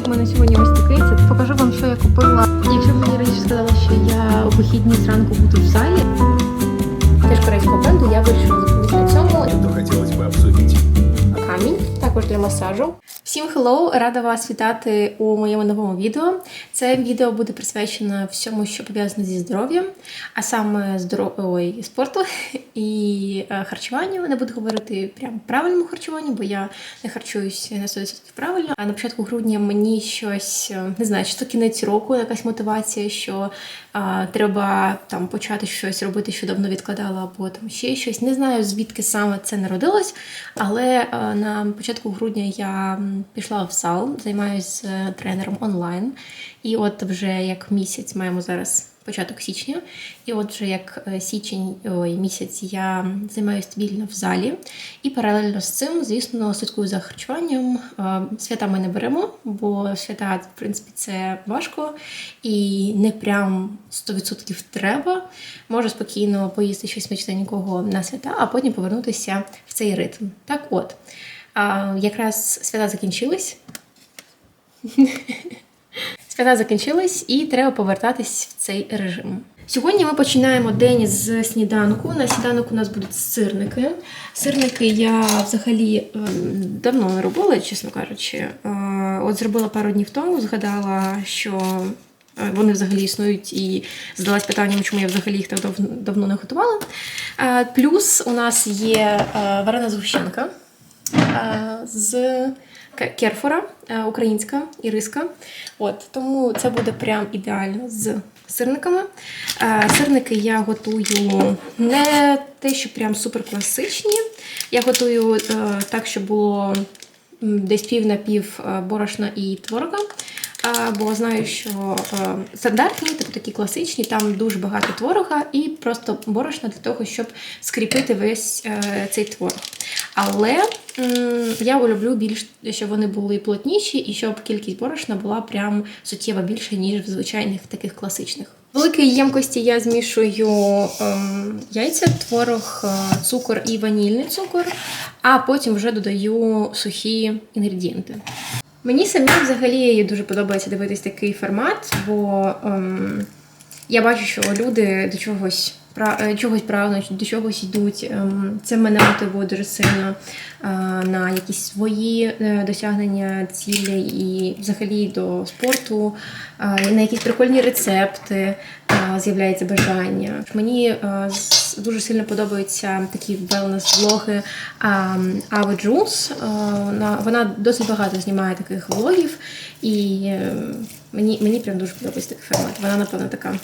Сніданок у мене сьогодні ось такий. Це покажу вам, що я купила. Якщо б мені раніше сказали, що я у вихідні зранку буду в залі. Теж корейського бренду, я вирішила зупинитися на цьому. то хотелось бы обсудить. камінь, також для масажу. Всім хеллоу! Рада вас вітати у моєму новому відео. Це відео буде присвячено всьому, що пов'язано зі здоров'ям, а саме здоров... Ой, спорту і е, харчуванню. Не буду говорити прям правильному харчуванню, бо я не харчуюсь на 100% правильно. А на початку грудня мені щось е, не знаю, то кінець року, якась мотивація, що а, треба там почати щось робити, що давно відкладала, або там ще щось. Не знаю звідки саме це народилось, але а, на початку грудня я пішла в зал, займаюся з тренером онлайн. І от вже як місяць маємо зараз початок січня. І от вже як е, січень ой, місяць я займаюся вільно в залі. І паралельно з цим, звісно, слідкую за харчуванням. Е, Свята ми не беремо, бо свята, в принципі, це важко і не прям 100% треба. Можу спокійно поїсти щось смачненького на свята, а потім повернутися в цей ритм. Так от, а, якраз свята закінчились. Свята закінчились і треба повертатись в цей режим. Сьогодні ми починаємо день з сніданку. На сніданок у нас будуть сирники. Сирники я взагалі ем, давно не робила, чесно кажучи. Е, От зробила пару днів тому, згадала, що е, вони взагалі існують, і задалась питанням, чому я взагалі їх так дав- давно не готувала. Е, Плюс у нас є варена згущенка з Керфора, українська іриска. От, тому це буде прям ідеально з сирниками. Сирники я готую не те, що прям супер класичні. Я готую е, так, щоб було десь пів на пів е, борошна і творога. Бо знаю, що е, стандартні, тобто такі класичні, там дуже багато творога і просто борошна для того, щоб скріпити весь цей творог. Але я люблю більш, щоб вони були плотніші і щоб кількість борошна була прям суттєво більша, ніж в звичайних таких класичних. В великій ємкості я змішую ем, яйця, творог, е, цукор і ванільний цукор, а потім вже додаю сухі інгредієнти. Мені самі взагалі дуже подобається дивитись такий формат, бо ем, я бачу, що люди до чогось чогось прагнуть, до чогось йдуть. Ем, Це мене мотивує дуже сильно е, на якісь свої е, досягнення цілей і взагалі до спорту, е, на якісь прикольні рецепти е, з'являється бажання. Мені е, дуже сильно подобаються такі велнес-влоги Ави Джулс. Вона, вона досить багато знімає таких влогів, і е, мені, мені прям дуже подобається такий формат. Вона, напевно, така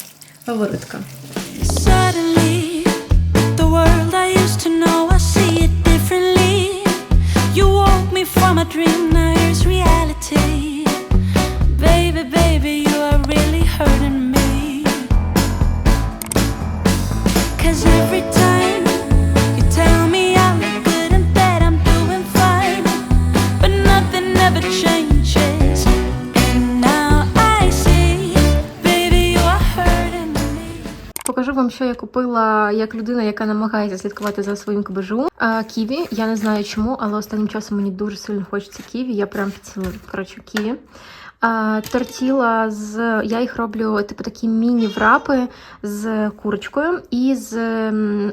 фаворитка. To know, I купила як людина, яка намагається слідкувати за своїм КБЖУ. Ківі. Я не знаю чому, але останнім часом мені дуже сильно хочеться ківі. Я прям підцілую, коротше, ківі. Тортіла з. Я їх роблю, типу, такі міні-врапи з курочкою і з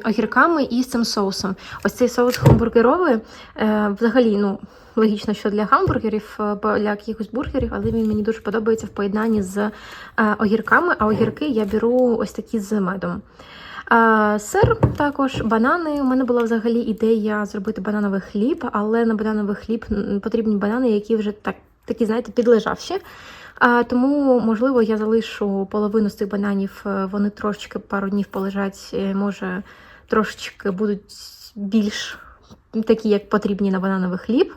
огірками і з цим соусом. Ось цей соус хамбургеровий. Е, взагалі, ну. Логічно, що для гамбургерів, е, для якихось бургерів, але він мені дуже подобається в поєднанні з е, огірками, а огірки я беру ось такі з медом. Сир також, банани. У мене була взагалі ідея зробити банановий хліб, але на банановий хліб потрібні банани, які вже так, такі, знаєте, підлежавші. А, тому, можливо, я залишу половину з цих бананів, е, вони трошечки пару днів полежать, е, може, трошечки будуть більш такі, як потрібні на банановий хліб.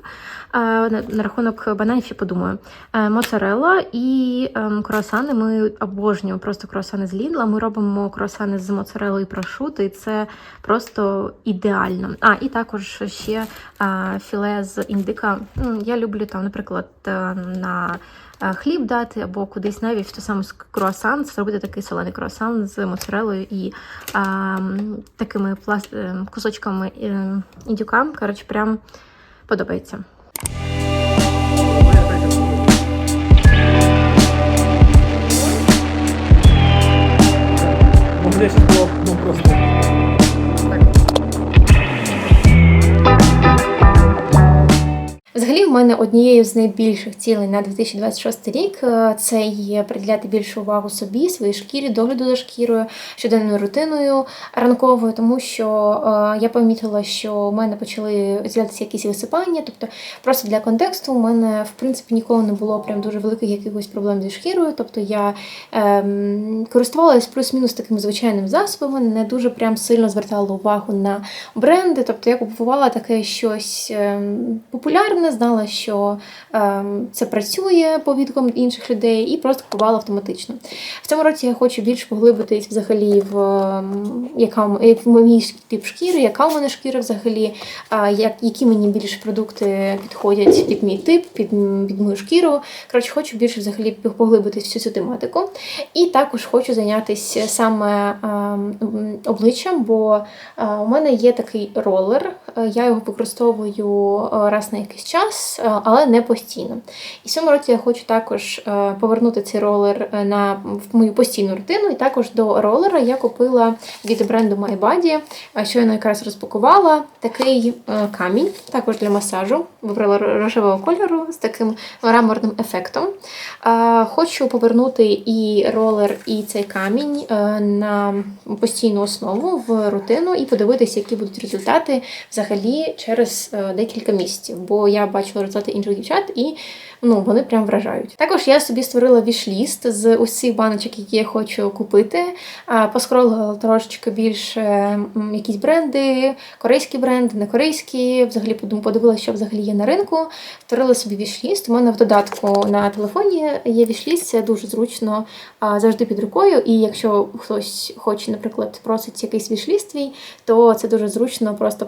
На, рахунок бананів ще подумаю. Е, Моцарелла і ем, круасани. Ми обожнюємо просто круасани з Лідла. Ми робимо круасани з моцареллою і прошутто, і це просто ідеально. А, і також ще е, філе з індика. Я люблю там, наприклад, е, на хліб дати, або кудись навіть в той самий круасан, зробити такий солений круасан з моцарелою і а, такими пласт... Е, кусочками е, індюка. Коротше, прям подобається. Десь в мене однією з найбільших цілей на 2026 рік е, це є приділяти більшу увагу собі, своїй шкірі, догляду за шкірою, щоденною рутиною ранковою, тому що е, я помітила, що у мене почали з'являтися якісь висипання. Тобто, просто для контексту, у мене в принципі ніколи не було прям дуже великих якихось проблем зі шкірою. Тобто я ем, користувалась плюс-мінус такими звичайними засобами, не дуже прям сильно звертала увагу на бренди. Тобто я купувала таке щось ем, популярне, знала, що ем, це працює по відгукам інших людей, і просто купувала автоматично. В цьому році я хочу більш поглибитись взагалі в ем, яка як мій тип шкіри, яка у мене шкіра взагалі, а, як, які мені більш продукти підходять під мій тип, під, під мою шкіру. Коротше, хочу більше взагалі поглибитись всю цю тематику. І також хочу зайнятися саме ем, обличчям, бо е, у мене є такий ролер. Е, Я його використовую е, раз на якийсь час, е, але не постійно. І в цьому році я хочу також повернути цей ролер на мою постійну рутину. І також до ролера я купила від бренду MyBody, е, щойно якраз розпакувала такий камінь, також для масажу. Вибрала рожевого кольору з таким мраморним ефектом. Хочу повернути і ролер, і цей камінь на постійну основу в рутину і подивитися, які будуть результати взагалі через е, декілька місяців. Бо я бачила результати інших дівчат і ну, вони прям вражають. Також я собі створила вішліст з усіх баночок, які я хочу купити. Поскролила трошечки більше якісь бренди, корейські бренди, не корейські. Взагалі подивилася, що взагалі є на ринку. Створила собі вішліст. У мене в додатку на телефоні є вішліст, це дуже зручно завжди під рукою. І якщо хтось хоче, наприклад, просить якийсь вішліст твій, то це дуже зручно просто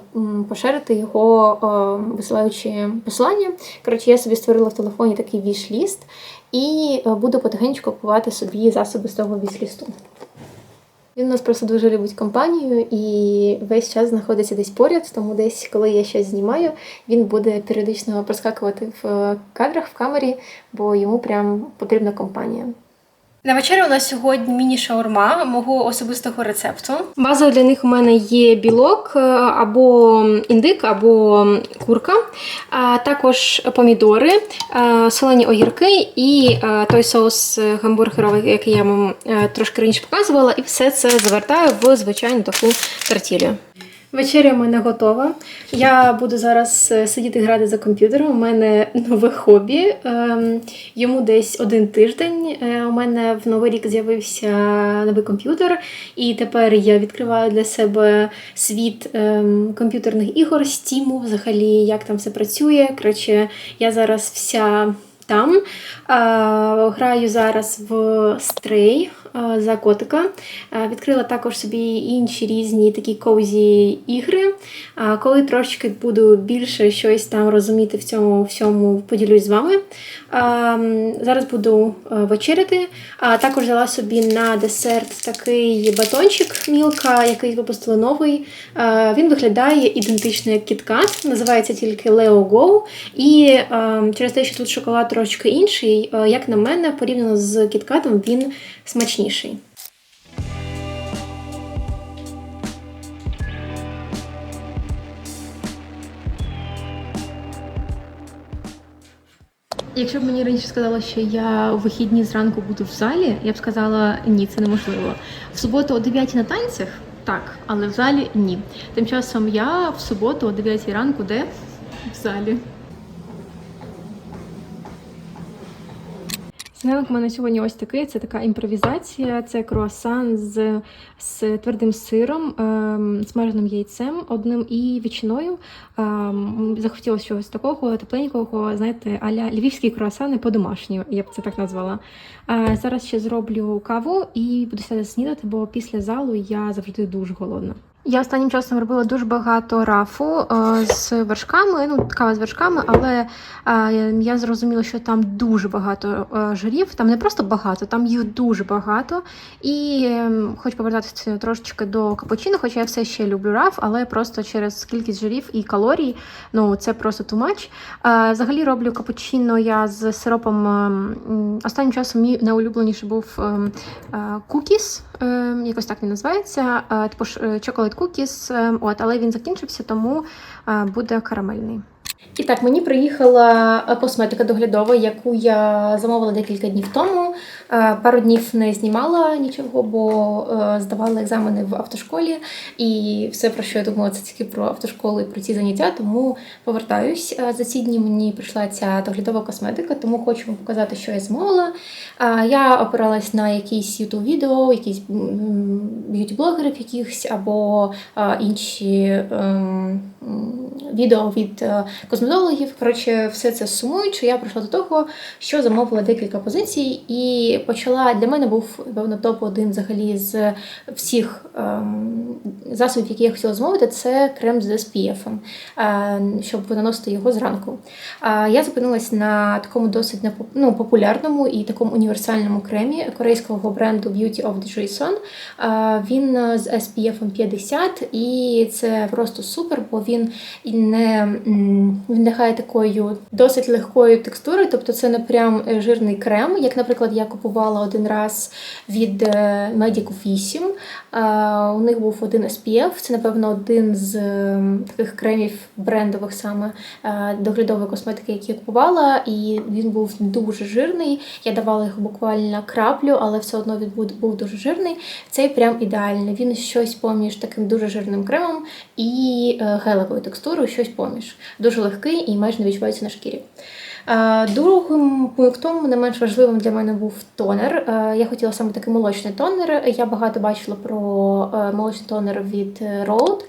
поширити його, висилаючи посилання. Коротше, я собі створила в телефоні такий вішліст і е, буду потихеньку купувати собі засоби з того вішлісту. Він у нас просто дуже любить компанію і весь час знаходиться десь поряд, тому десь, коли я щось знімаю, він буде періодично проскакувати в кадрах в камері, бо йому прям потрібна компанія. На вечерю у нас сьогодні міні-шаурма мого особистого рецепту. Базою для них у мене є білок е, або індик, або курка, а також помідори, е, солені огірки і е, той соус гамбургеровий, який я вам трошки раніше показувала, і все це завертаю в звичайну таку тортілю. Вечеря у мене готова. Я буду зараз е, сидіти грати за комп'ютером. У мене нове хобі. Ем, Йому десь один тиждень. Е, У мене в новий рік з'явився новий комп'ютер, і тепер я відкриваю для себе світ ем, комп'ютерних ігор, стіму, взагалі, як там все працює. Коротше, я зараз вся там. А, граю зараз в а, за котика. Відкрила також собі інші різні такі коузі ігри. Коли трошечки буду більше щось там розуміти в цьому всьому, поділюсь з вами. Зараз буду вечеряти. А, також взяла собі на десерт такий батончик Мілка, який випустили новий. Він виглядає ідентично як кіткат, називається тільки Leo Go. І е, через те, що тут шоколад трошки інший, е, як на мене, порівняно з кіткатом, він смачніший. Якщо б мені раніше сказали, що я у вихідні зранку буду в залі, я б сказала ні, це неможливо. В суботу о 9 на танцях так, але в залі ні. Тим часом я в суботу о 9 ранку де? В залі. Сніданок у мене сьогодні ось такий. Це така імпровізація. Це круасан з, з твердим сиром, ем, смаженим яйцем, одним і ветчиною. Ем, захотілося чогось такого тепленького, знаєте, аля львівські круасани по-домашньому, я б це так назвала. Е, зараз ще зроблю каву і буду сядати снідати, бо після залу я завжди дуже голодна. Я останнім часом робила дуже багато рафу е, з вершками, ну кава з вершками, але е, я зрозуміла, що там дуже багато е, жирів. Там не просто багато, там їх дуже багато. І е, хочу повертатися трошечки до капучино, хоча я все ще люблю раф, але просто через кількість жирів і калорій, ну це просто. Е, взагалі роблю капучино я з сиропом. е, Останнім часом мій найулюбленіший був е, е, кукіс Ем, якось так він називається. Е, типу чоколад кукіс. Ем, от, але він закінчився, тому е, буде карамельний. І так, мені приїхала е, косметика доглядова, яку я замовила декілька днів тому. Е, Пару днів не знімала нічого, бо е, здавала екзамени в автошколі. І все, про що я думала, це тільки про автошколу і про ці заняття. Тому повертаюсь. За ці дні мені прийшла ця доглядова косметика, тому хочу вам показати, що я замовила. Я опиралась на якісь youtube відео, якісь б'юті-блогерів якихось або інші ем, відео від е, косметологів. Коротше, все це сумуючи, я прийшла до того, що замовила декілька позицій, і почала для мене був певно топ 1 взагалі з всіх ем, засобів, які я хотіла замовити. Це крем з SPF, е, щоб наносити його зранку. Е, я зупинилась на такому досить ну, популярному і такому універсальному кремі корейського бренду Beauty of the Jason. Е, Він з SPF 50, і це просто супер, бо він не він нехає такою досить легкою текстурою, тобто це не прям е, жирний крем, як, наприклад, я купувала один раз від е, Medico 8. Е, У них був один SPF, це, напевно, один з таких кремів брендових саме е, доглядової косметики, які я купувала, і він був дуже жирний. Я давала його буквально краплю, але все одно він був, дуже жирний. Цей прям ідеальний. Він щось поміж таким дуже жирним кремом і гелевою текстурою, щось поміж. Дуже легкий і майже не відчувається на шкірі. Е, Другим пунктом, не менш важливим для мене був тонер. Е, Я хотіла саме такий молочний тонер. Я багато бачила про е, молочний тонер від Rode.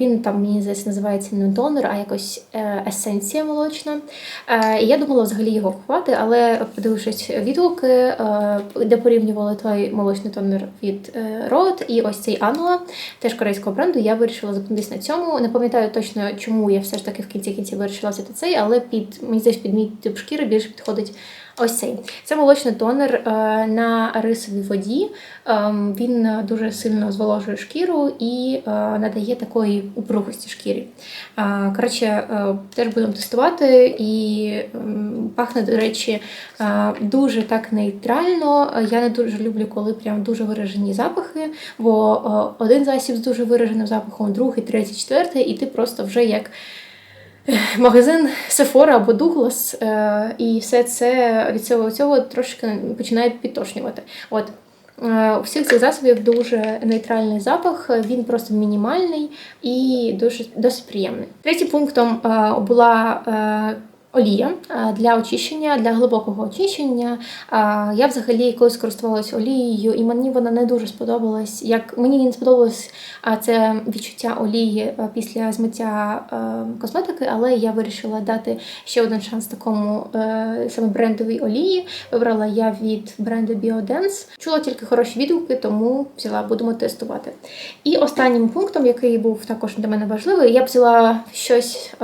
Він там, мені здається, називається не тонер, а якось е, есенція молочна. Е, я думала взагалі його купувати, але подивившись відгуки, е, де порівнювали той молочний тонер від е, Rode і ось цей Anua, теж корейського бренду, я вирішила зупинитись на цьому. Не пам'ятаю точно, чому я все ж таки в кінці кінці вирішила взяти цей, але під мені здається, під мій тип шкіри більше підходить. Ось цей. Це молочний тонер е, на рисовій воді. Ем, Він дуже сильно зволожує шкіру і е, надає такої упругості шкірі. Е, Коротше, теж будемо тестувати і ем, пахне, до речі, дуже так нейтрально. Я не дуже люблю, коли прям дуже виражені запахи, бо один засіб з дуже вираженим запахом, другий, третій, четвертий, і ти просто вже як магазин Sephora або Douglas, е, і все це від цього цього трошки починає підтошнювати. От. Е, У всіх цих засобів дуже нейтральний запах, він просто мінімальний і дуже досить приємний. Третім пунктом е, була олія е, для очищення, для глибокого очищення. Я взагалі колись користувалася олією, і мені вона не дуже сподобалась. Як мені не сподобалось це відчуття олії е, після змиття е, косметики, але я вирішила дати ще один шанс такому саме брендовій олії. Вибрала я від бренду Biodance. Чула тільки хороші відгуки, тому взяла, будемо тестувати. І останнім пунктом, який був також для мене важливий, я взяла щось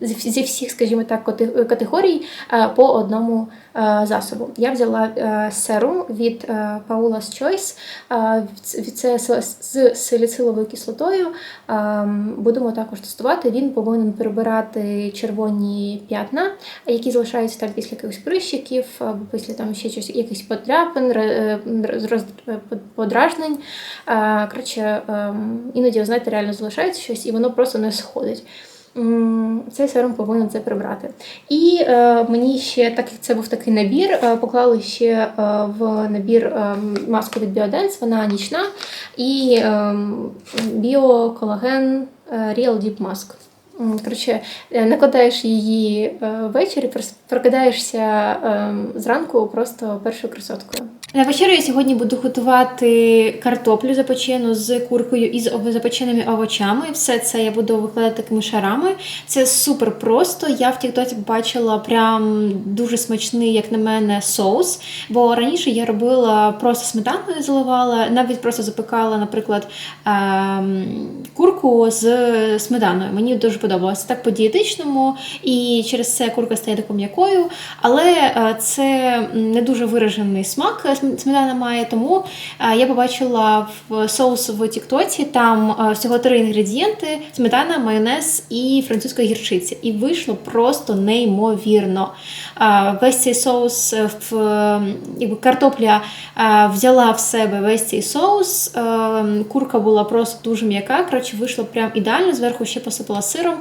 зі, всіх, скажімо так, категорій е, по одному е, засобу. Я взяла е, серум від Paula's Choice. Це з саліциловою кислотою. Будемо також тестувати. Він повинен прибирати червоні п'ятна, які залишаються там після якихось прищиків, або після там ще щось, якихось подряпин, подражнень. Коротше, е, іноді, ви знаєте, реально залишається щось, і воно просто не сходить. Цей серум повинен це прибрати. І е, мені ще, так як це був такий набір, е, поклали ще е, в набір е, маску від Біоденс, вона нічна, і е, біоколаген е, Real Deep Mask. Коротше, е, накладаєш її е, ввечері, прокидаєшся е, зранку просто першою красоткою. На вечерю я сьогодні буду готувати картоплю запечену з куркою і з запеченими овочами. Все це я буду викладати такими шарами. Це супер просто. Я в Тіктоці бачила прям дуже смачний, як на мене, соус. Бо раніше я робила просто сметаною заливала, навіть просто запекала, наприклад, ем, курку з сметаною. Мені дуже подобалося. Так по-дієтичному, і через це курка стає такою м'якою, але е, це не дуже виражений смак см- сметана має. Тому е, я побачила в соус в Тіктоці, там е, всього три інгредієнти: сметана, майонез і французька гірчиця. І вийшло просто неймовірно. Е, Весь цей соус е, в е, картопля е, взяла в себе весь цей соус. е, Курка була просто дуже м'яка. Коротше, вийшло прям ідеально. Зверху ще посипала сиром.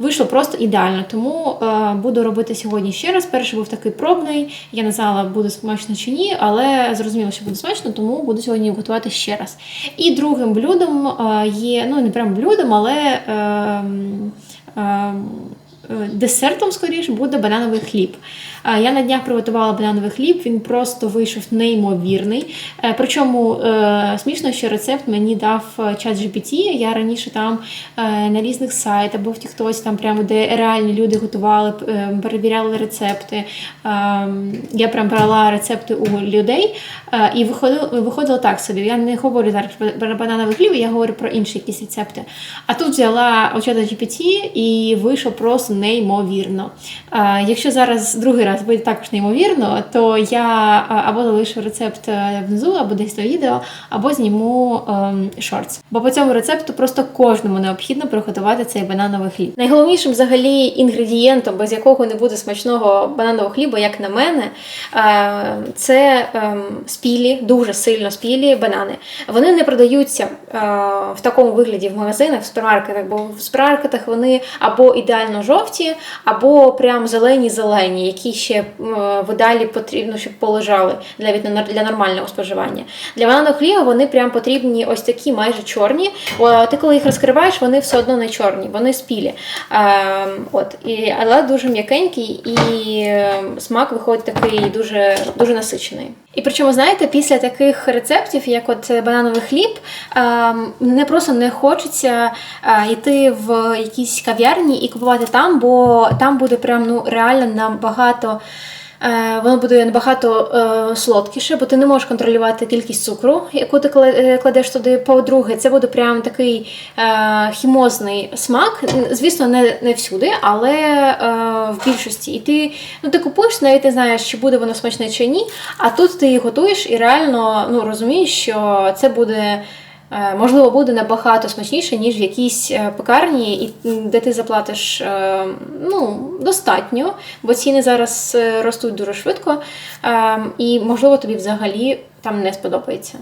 Вийшло просто ідеально. Тому е, буду робити сьогодні ще раз. Перший був такий пробний. Я не знала, буде смачно чи ні, але зрозуміла, що буде смачно, тому буду сьогодні готувати ще раз. І другим блюдом е, є, ну не прям блюдом, але. Е, е, Десертом, скоріше, буде банановий хліб. Е, Я на днях приготувала банановий хліб, він просто вийшов неймовірний. Е, Причому е, смішно, що рецепт мені дав е, чат GPT. Я раніше там е, на різних сайтах або в Тіктоці, там прямо де реальні люди готували, е, перевіряли рецепти. Е, Я прям брала рецепти у людей е, і виходило, виходило так собі. Я не говорю зараз про- банановий хліб, я говорю про інші якісь рецепти. А тут взяла чата GPT і вийшло просто неймовірно. Е, Якщо зараз другий раз буде також неймовірно, то я е, або залишу рецепт е, внизу, або десь до відео, або зніму ем, шортс. Бо по цьому рецепту просто кожному необхідно приготувати цей банановий хліб. Найголовнішим взагалі інгредієнтом, без якого не буде смачного бананового хліба, як на мене, це ем, спілі, дуже сильно спілі банани. Вони не продаються в такому вигляді в магазинах, в супермаркетах, бо в супермаркетах вони або ідеально жовті, або прям зелені-зелені, які ще е, в ідеалі потрібно, щоб полежали для, для нормального споживання. Для бананового хліба вони прям потрібні ось такі майже чорні. Ти коли їх розкриваєш, вони все одно не чорні, вони спілі. Е, от, але дуже м'якенький і е, смак виходить такий дуже, дуже насичений. І причому, знаєте, після таких рецептів, як от банановий хліб, е, не просто не хочеться е, йти в якісь кав'ярні і купувати там, бо там буде прям ну реально набагато. Е, Воно буде набагато е, солодкіше, бо ти не можеш контролювати кількість цукру, яку ти е, кладеш туди. По-друге, це буде прям такий хімозний смак. Звісно, не, не всюди, але в більшості. І ти, ну, ти купуєш, навіть не знаєш, чи буде воно смачне чи ні. А тут ти готуєш і реально ну, розумієш, що це буде. Е, Можливо, буде набагато смачніше, ніж в якійсь е, пекарні, де ти заплатиш е, ну, достатньо, бо ціни зараз ростуть дуже швидко, е, і можливо тобі взагалі там не сподобається.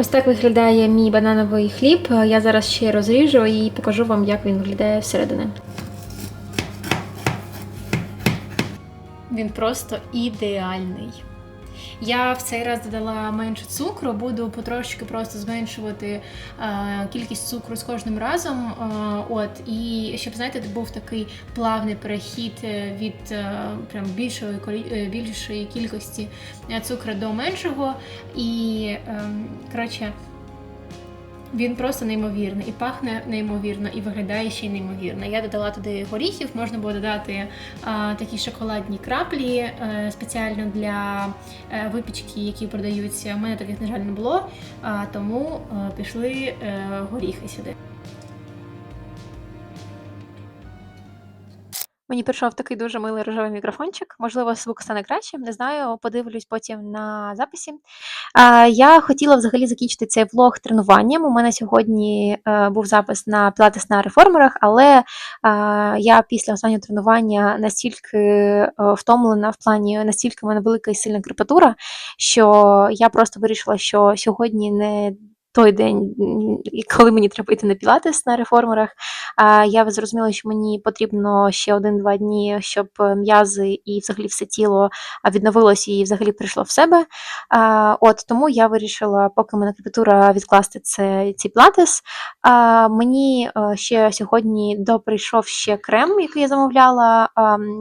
Ось так виглядає мій банановий хліб. Я зараз ще розріжу і покажу вам, як він виглядає всередини. Він просто ідеальний. Я в цей раз додала менше цукру, буду потрошки просто зменшувати е, кількість цукру з кожним разом. Е, от, і щоб знаєте, був такий плавний перехід е, від прям більшої, більшої кількості цукру до меншого. І ем, коротше, він просто неймовірний і пахне неймовірно, і виглядає ще й неймовірно. Я додала туди горіхів, можна було додати а, такі шоколадні краплі а, спеціально для а, випічки, які продаються. У мене таких, на жаль, не було, а, тому а, пішли а, горіхи сюди. Мені прийшов такий дуже милий рожевий мікрофончик. Можливо, звук стане кращим, не знаю, подивлюсь потім на записі. Я хотіла взагалі закінчити цей влог тренуванням. У мене сьогодні е, був запис на пілатес на реформерах, але я після останнього тренування настільки е, втомлена в плані, настільки в мене велика і сильна крепатура, що я просто вирішила, що сьогодні не той день, коли мені треба йти на пілатес на реформерах. Я зрозуміла, що мені потрібно ще один-два дні, щоб е, м'язи і взагалі все тіло відновилось і взагалі прийшло в себе. От тому я вирішила, поки мене крепатура, відкласти це, цей пілатес. Мені е, ще сьогодні доприйшов ще крем, який я замовляла.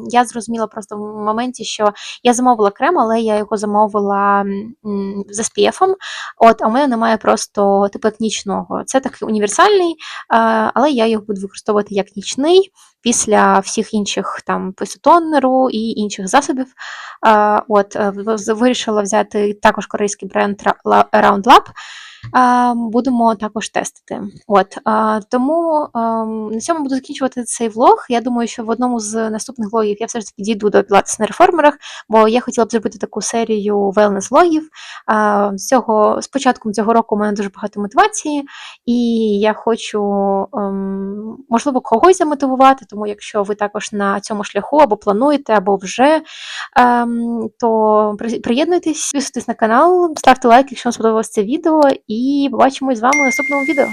Я зрозуміла просто в моменті, що я замовила крем, але я його замовила м, з SPF. От, а у мене немає просто просто типу як нічного. Це такий універсальний, але я його буду використовувати як нічний після всіх інших там писотонеру і інших засобів. От е, в- з- вирішила взяти також корейський бренд Round Lab. Будемо також тестити. От тому на цьому буду закінчувати цей влог. Я думаю, що в одному з наступних влогів я все ж таки дійду до пілатес на реформерах, бо я хотіла б зробити таку серію wellness-влогів. А, З цього з початком цього року у мене дуже багато мотивації, і я хочу ем, можливо когось замотивувати. Тому якщо ви також на цьому шляху або плануєте, або вже ем, то приєднуйтесь, підписуйтесь на канал, ставте лайк, якщо вам сподобалось це відео, і побачимось з вами в наступному відео.